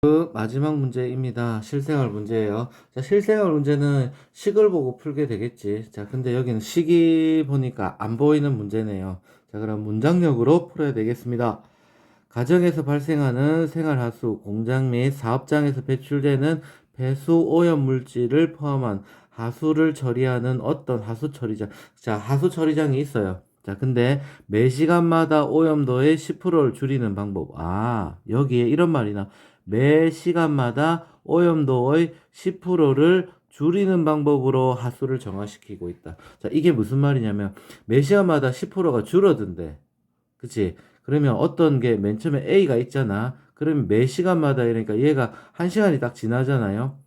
그 마지막 문제입니다. 실생활 문제예요. 자, 실생활 문제는 식을 보고 풀게 되겠지. 자, 근데 여기는 식이 보니까 안 보이는 문제네요. 자, 그럼 문장력으로 풀어야 되겠습니다. 가정에서 발생하는 생활하수, 공장 및 사업장에서 배출되는 배수 오염 물질을 포함한 하수를 처리하는 어떤 하수 처리장. 자, 하수 처리장이 있어요. 자, 근데 매 시간마다 오염도의 10%를 줄이는 방법. 아, 여기에 이런 말이나 매 시간마다 오염도의 10%를 줄이는 방법으로 하수를 정화시키고 있다. 자, 이게 무슨 말이냐면 매 시간마다 10%가 줄어든대. 그치? 그러면 어떤 게 맨 처음에 A가 있잖아. 그러면 매 시간마다 이러니까 얘가 한 시간이 딱 지나잖아요.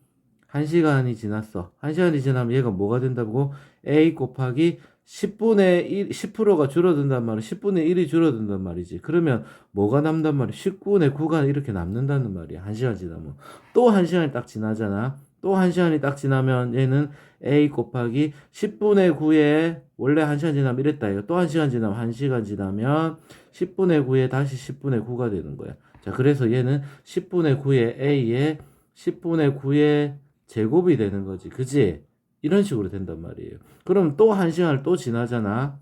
한 시간이 지났어. 한 시간이 지나면 얘가 뭐가 된다고? A 곱하기 10분의 1, 10%가 줄어든단 말이야. 10분의 1이 줄어든단 말이지. 그러면 뭐가 남단 말이야? 19분의 9가 이렇게 남는다는 말이야. 한 시간 지나면. 또한 시간이 딱 지나잖아. 또한 시간이 딱 지나면 얘는 A 곱하기 10분의 9에 원래 한 시간 지나면 이랬다. 이거 또한 시간 지나면 한 시간 지나면 10분의 9에 다시 10분의 9가 되는 거야. 자, 그래서 얘는 10분의 9에 A에 10분의 9의 제곱이 되는 거지. 그지? 이런 식으로 된단 말이에요. 그럼 또 한 시간을 또 지나잖아.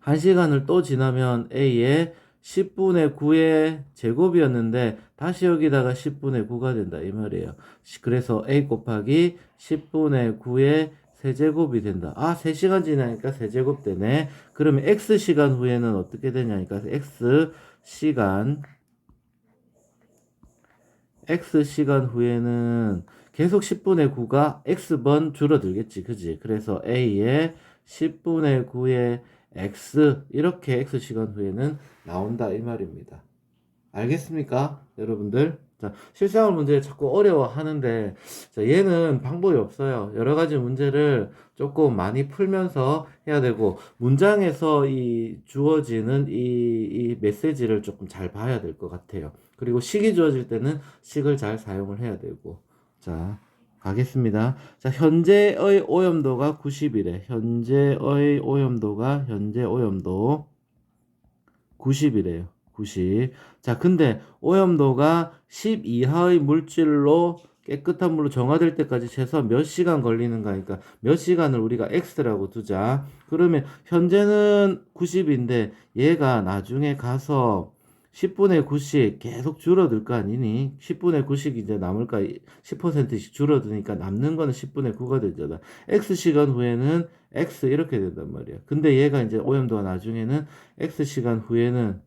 한 시간을 또 지나면 A에 10분의 9의 제곱이었는데 다시 여기다가 10분의 9가 된다 이 말이에요. 시- 그래서 A 곱하기 10분의 9의 세제곱이 된다. 아, 3시간 지나니까 세제곱 되네. 그러면 X 시간 후에는 어떻게 되냐니까 X 시간 X 시간 후에는 계속 10분의 9가 X번 줄어들겠지. 그지? 그래서 A에 10분의 9의 X, 이렇게 X 시간 후에는 나온다. 이 말입니다. 알겠습니까? 여러분들? 자, 실생활 문제 자꾸 어려워 하는데, 자, 얘는 방법이 없어요. 여러 가지 문제를 조금 많이 풀면서 해야 되고, 문장에서 이 주어지는 이, 이 메시지를 조금 잘 봐야 될 것 같아요. 그리고 식이 주어질 때는 식을 잘 사용을 해야 되고. 자, 가겠습니다. 자, 현재의 오염도가 90이래. 현재의 오염도가, 현재 오염도 90이래요. 90. 자, 근데 오염도가 10 이하의 물질로 깨끗한 물로 정화될 때까지 최소 몇 시간 걸리는가 하니까 몇 시간을 우리가 X라고 두자. 그러면 현재는 90인데 얘가 나중에 가서 10분의 9씩 계속 줄어들 거 아니니? 10분의 9씩 이제 남을까? 10%씩 줄어드니까 남는 거는 10분의 9가 되잖아. X 시간 후에는 X 이렇게 된단 말이야. 근데 얘가 이제 오염도가 나중에는 X 시간 후에는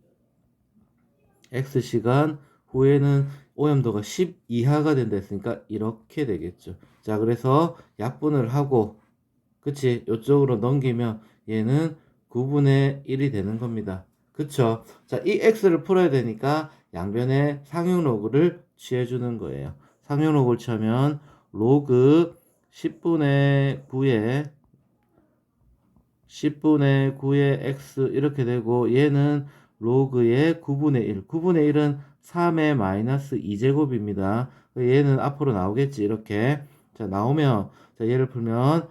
X 시간 후에는 오염도가 10 이하가 된다 했으니까 이렇게 되겠죠. 자, 그래서 약분을 하고, 그치? 이쪽으로 넘기면 얘는 9분의 1이 되는 겁니다. 그쵸? 자, 이 x를 풀어야 되니까 양변에 상용 로그를 취해주는 거예요. 상용 로그를 취하면 로그 10분의 9에 10분의 9의 x 이렇게 되고 얘는 로그의 9분의 1. 9분의 1은 3의 마이너스 2제곱입니다. 얘는 앞으로 나오겠지 이렇게. 자, 나오면 자, 얘를 풀면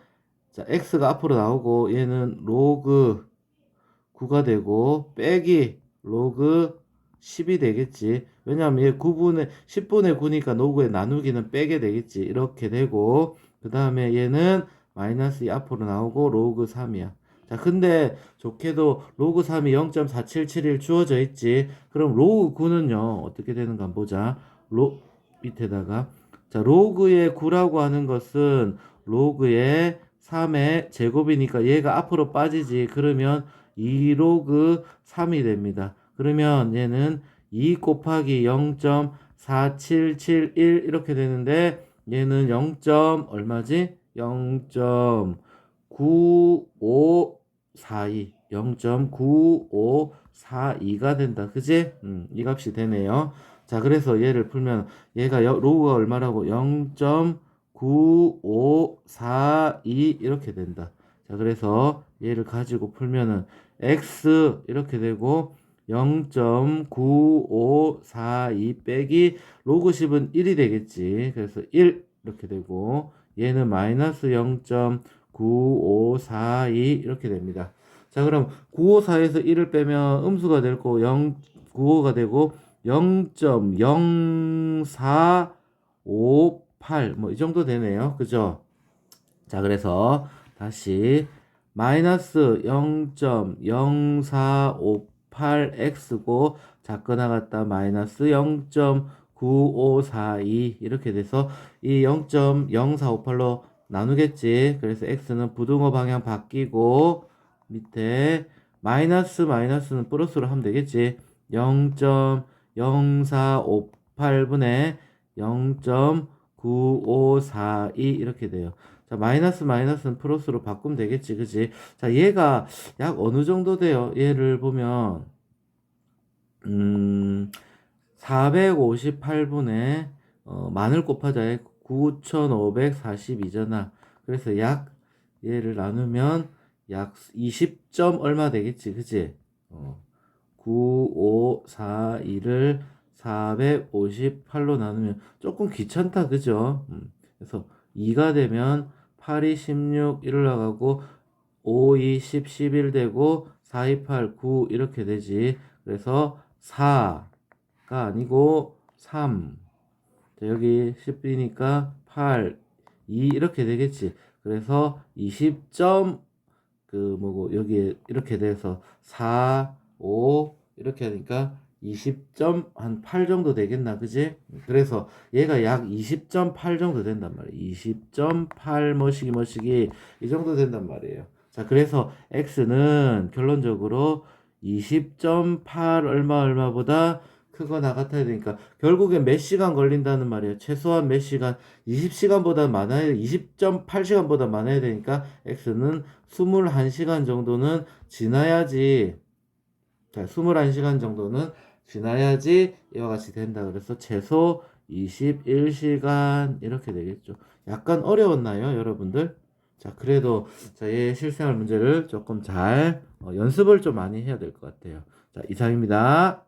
자, x가 앞으로 나오고 얘는 로그 9가 되고 빼기 로그 10이 되겠지. 왜냐하면 얘 9분의 10분의 9니까 로그에 나누기는 빼게 되겠지. 이렇게 되고 그 다음에 얘는 마이너스 2 앞으로 나오고 로그 3이야. 자, 근데 좋게도 로그 3이 0.4771 주어져 있지. 그럼 로그 9는요. 어떻게 되는가 한번 보자. 로 밑에다가 자, 로그의 9라고 하는 것은 로그의 3의 제곱이니까 얘가 앞으로 빠지지. 그러면 2로그 3이 됩니다. 그러면 얘는 2 곱하기 0.4771 이렇게 되는데 얘는 0. 얼마지? 0.9542 0.9542가 된다. 그지? 음, 이 값이 되네요. 자, 그래서 얘를 풀면 얘가 여- 로그가 얼마라고? 0.9542 이렇게 된다. 자, 그래서 얘를 가지고 풀면은 x 이렇게 되고 0.9542 빼기 로그 10은 1이 되겠지. 그래서 1 이렇게 되고 얘는 마이너스 0.9542 이렇게 됩니다. 자, 그럼 954에서 1을 빼면 음수가 될 거고 0, 95가 되고 0.0 0.0458 뭐 이 정도 되네요. 그죠? 자, 그래서 다시 마이너스 0.0458x고 작거 나갔다 마이너스 0.9542 이렇게 돼서 이 0.0458로 나누겠지. 그래서 x는 부등호 방향 바뀌고 밑에 마이너스 마이너스는 플러스로 하면 되겠지. 0.0458분의 0.9542 이렇게 돼요. 자, 마이너스 마이너스는 플러스로 바꾸면 되겠지. 그지? 자, 얘가 약 어느 정도 돼요? 얘를 보면 음 458분의 어, 만을 곱하자 9542잖아. 그래서 약 얘를 나누면 약 20점 얼마 되겠지. 그지? 어, 9542를 458로 나누면 조금 귀찮다. 그죠? 음, 그래서 2가 되면 8이 16 일어나가고 5, 2, 10, 11 되고 4, 2, 8, 9 이렇게 되지. 그래서 4가 아니고 3. 자, 여기 10이니까 8, 2 이렇게 되겠지. 그래서 20점 그 뭐고 여기 이렇게 돼서 4, 5 이렇게 하니까 20점 한8 정도 되겠나 그지? 그래서 얘가 약 20.8 정도 된단 말이에요. 20.8 뭐시기 뭐시기 이 정도 된단 말이에요. 자 그래서 x는 결론적으로 20.8 얼마 얼마보다 크거나 같아야 되니까 결국엔 몇 시간 걸린다는 말이에요. 최소한 몇 시간 20시간보다 많아야 20.8시간보다 많아야 되니까 x는 21시간 정도는 지나야지 자, 21시간 정도는 지나야지 이와 같이 된다. 그래서 최소 21시간 이렇게 되겠죠. 약간 어려웠나요, 여러분들? 자, 그래도 자, 얘 실생활 문제를 조금 잘 어, 연습을 좀 많이 해야 될 것 같아요. 자, 이상입니다.